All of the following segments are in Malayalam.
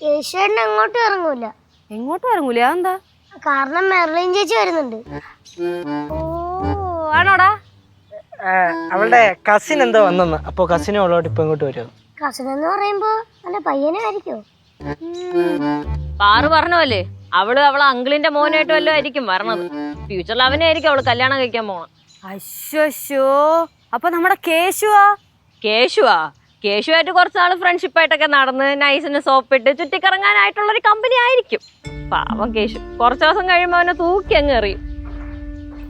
യേശുവേട്ടൻ എങ്ങോട്ടും ഇറങ്ങൂല. എങ്ങോട്ടും ഇറങ്ങൂല. അതെന്താ? കാരണം മെർലിൻ ചേച്ചി വരുന്നുണ്ട്. ഓ ആണോടാ? അവളുടെ കസിൻ എന്തോ വന്നെന്ന്. അപ്പൊ കസിനും അവളോട്ട് ഇപ്പൊ ഇങ്ങോട്ട് വരുമോ കസിൻ എന്ന് പറയുമ്പോ നല്ല പയ്യനായിരിക്കോ പാറു പറഞ്ഞ അവൾ അവളെ അങ്കിളിന്റെ മോനായിട്ട് വല്ലതും ആയിരിക്കും വരണത്. ഫ്യൂച്ചറിൽ അവനെ ആയിരിക്കും അവൾ കല്യാണം കഴിക്കാൻ പോണം അശ്വശോ അപ്പൊ നമ്മുടെ കേശുവാ? കേശുവാ? കേശുവായിട്ട് കുറച്ചാൾ ഫ്രണ്ട്ഷിപ്പ് ആയിട്ടൊക്കെ നടന്ന് നൈസിന് സോപ്പിട്ട് ചുറ്റിക്കറങ്ങാനായിട്ടുള്ളൊരു കമ്പനി ആയിരിക്കും. പാവം കേശു. കുറച്ച് ദിവസം കഴിയുമ്പോ അവനെ തൂക്കി അങ്ങ് എറിയും.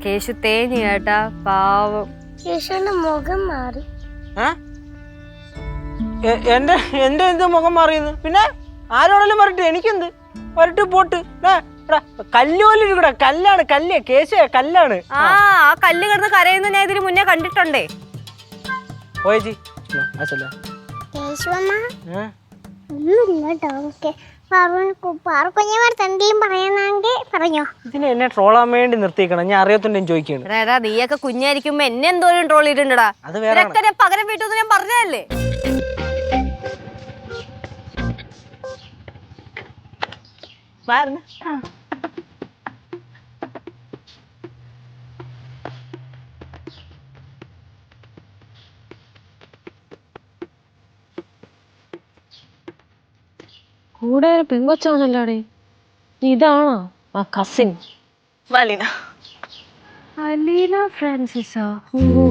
കേശു തേഞ്ഞു കേട്ടാ പാവം. കേശുവിന്റെ മുഖം മാറി. എന്റെ എന്റെ എന്ത് മുഖം മാറിയെന്ന്? പിന്നെ ആരോടെങ്കിലും വരട്ടെ എനിക്കെന്ത്? വരട്ട് പോട്ട്. കല്ലുപോലെ കല്ലാണ് കല്ല്. കേശ കല്ലാണ്. ആ ആ കല്ല് കിടന്ന് കരയുന്ന ഞാൻ ഇതിന് മുന്നേ കണ്ടിട്ടുണ്ടേ. പോയേച്ചി എന്നെ ട്രോളാൻ വേണ്ടി നിർത്തിക്കണം ഞാൻ അറിയത്തുണ്ടെന്ന് ചോദിക്കണം നീയൊക്കെ കുഞ്ഞായിരിക്കുമ്പോ എന്നെ എന്തോരം ട്രോൾ ചെയ്തിട്ടുണ്ടടാ? പകരം വീട്ടു ഞാൻ പറഞ്ഞതല്ലേ? കൂടെ നീ ഇതാണോ? ആ കസിൻ വലിന അലീന ഫ്രാൻസിസോ.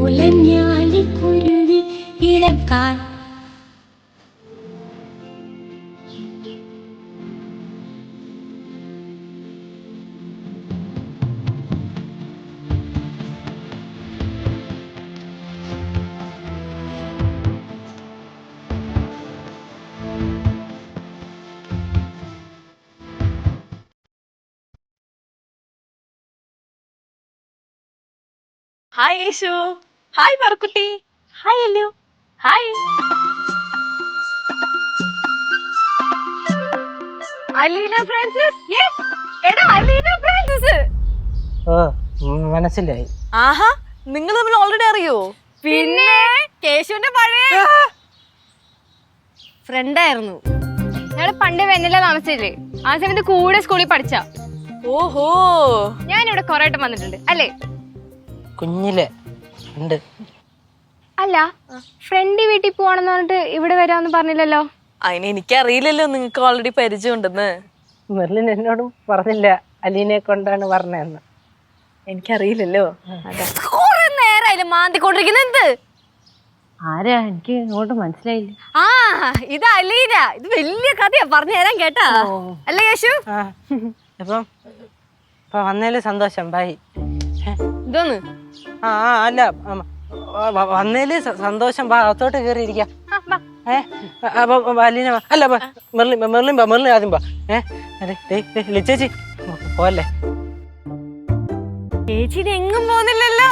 ഓലഞ്ഞാലിക്കുരുവി ഇളക്കാൻ ഹായ് യേശു hi മറക്കുട്ടി hi Allu hi Aleena Francis yes എടാ അലീന ഫ്രാൻസിസ് ഓ മനസ്സിലായി. ആഹാ നിങ്ങൾ തമ്മിൽ ഓൾറെഡി അറിയോ? പിന്നെ? കേശുവിന്റെ പഴയ ഫ്രണ്ട് ആയിരുന്നു. ഞങ്ങൾ പണ്ട് വെണ്ണില താമസിച്ചില്ലേ? ആ സമയത്ത് കൂടെ സ്കൂളിൽ പഠിച്ച. ഓഹോ. ഞാൻ ഇവിടെ കുറെ വന്നിട്ടുണ്ട്. അല്ലേ? കുഞ്ഞിലെ. ഉണ്ട്. അല്ല ഫ്രണ്ട് വീട്ടിൽ പോവാണെന്ന് പറഞ്ഞിട്ട് ഇവിടെ വരാമെന്ന് പറഞ്ഞില്ലല്ലോ? അതിന് എനിക്കറിയില്ലല്ലോ നിങ്ങൾക്ക് ഓൾറെഡി പരിചയമുണ്ടെന്ന്. മെർലിൻ എന്നോടും പറഞ്ഞില്ല. അലീനെ കൊണ്ടാണ് പറഞ്ഞതെന്ന്. എനിക്കറിയില്ലല്ലോ. കുറെ നേരമായില്ലേ മാന്തിക്കൊണ്ടിരിക്കുന്ന എന്ത്? ആരാ? എനിക്ക് ഇങ്ങോട്ട് മനസ്സിലായില്ല. ആ ഇത് അലീന. ഇത് വലിയ കഥയാ. പറഞ്ഞു തരാൻ കേട്ടാ. അല്ലേ യേശു? അപ്പം ഇപ്പൊ വന്നതിൽ സന്തോഷം. ബൈ. ഇതൊന്ന് ആ അല്ല ഉം, വ- വ- വന്നതിൽ സന്തോഷം വാ അത്തോട്ട് കയറി ഇരിക്കാം ഏ അപ്പൊ അലീന വാ. അല്ല മെർലിൻ മെർലിൻ വാ മെർലിൻ ആദ്യം വാ ഏ ദേ, ദേ, ലിച്ചേച്ചി ചേച്ചി എങ്ങും പോകുന്നില്ലല്ലോ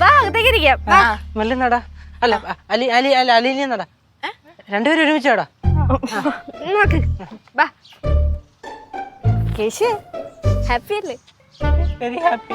വാ അകത്തേക്ക് ഇരിക്കാം വാ. മെർലിൻ നടാ അല്ല അലി അലി അല്ല അലീന നടാ രണ്ടുപേരും ഒരുമിച്ചാടാ നോക്ക് വാ കേശു ഹാപ്പി അല്ലേ വെരി ഹാപ്പി